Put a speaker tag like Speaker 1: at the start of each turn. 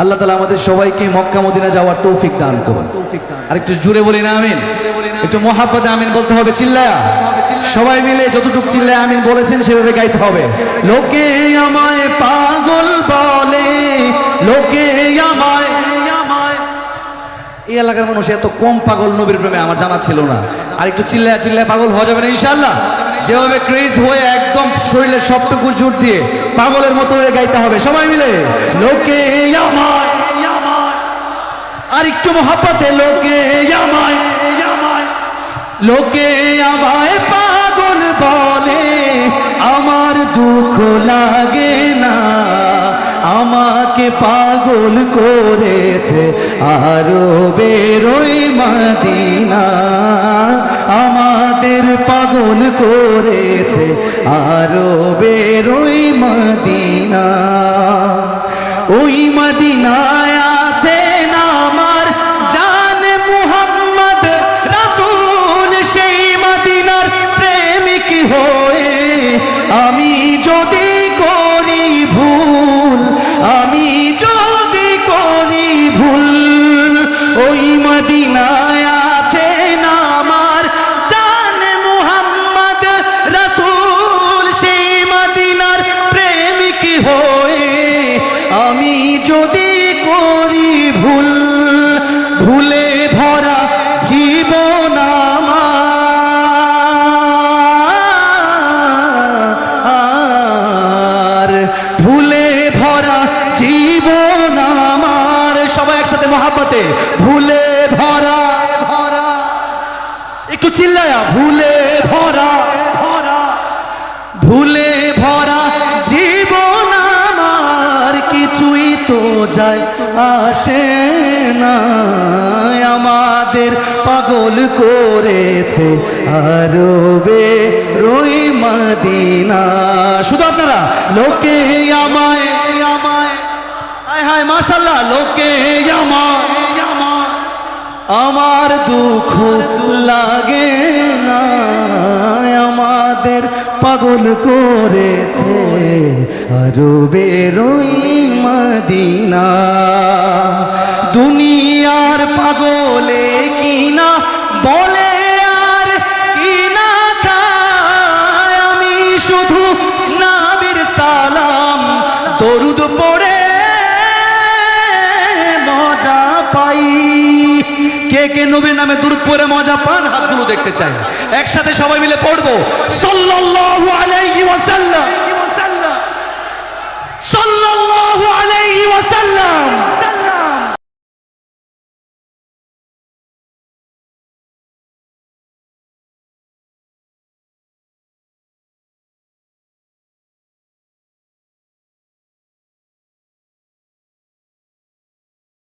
Speaker 1: আল্লাহ তালা আমাদের সবাইকে মক্কা, মদিনা যাওয়ার তৌফিক দান করুন। আর একটু জুড়ে বলি না আমিন। একটু মোহাব্বতে আমিন বলতে হবে, চিল্লায়া। সবাই মিলে যতটুকু চিল্লায় আমিন বলেছেন, সেভাবে গাইতে হবে। লোকে আমায় পাগল বলে, লোকে এই এলাকার মানুষ এত কম পাগল নবীর প্রেমে, আমার জানা ছিল না। আর একটু চিল্লায় চিল্লায় পাগল হওয়া যাবে না ইনশাল্লাহ যেভাবে ক্রেজ হয়ে একদম শরীরের সবটুকু জোর দিয়ে পাগলের মতো হয়ে গাইতে হবে, সবাই মিলে? লোকে আর একটু মহাপাতে লোকে লোকে আমায় পাগল বলে, আমার দুঃখ লাগে না, আমাকে পাগল করেছে আরও বেরোই মাদিনা। আমাদের পাগল করেছে আরও বেরোই মাদিনা ওই মদিনায় ভুলে ভরা জীবন আমার। ভুলে ভরা জীবন আমার। সবাই একসাথে মহাপতে ভুলে ভরা ভরা। একটু চিল্লায়া, ভুলে ভরা ভরা। ভুলে তো যায়, আসে না আমাদের, পাগল করেছে আরও বে রই মদিনা। শুধু আপনারা, লোকে আমায় আমায়, হায় হায় মাশাল্লাহ লোকে আমায়। আমার দুঃখ লাগে না, আমাদের পাগল করেছে আরও বেরোই মদিনা। দুনিয়ার পাগলে কিনা বলে আর কিনা খায়। আমি শুধু নাবির সালাম, দরুদ পড়ে মজা পাই। কে কে নবীর নামে দূর পরে মজা পান? হাতগুলো দেখতে চাই একসাথে সবাই মিলে পড়ব। সাল্লাল্লাহু sallallahu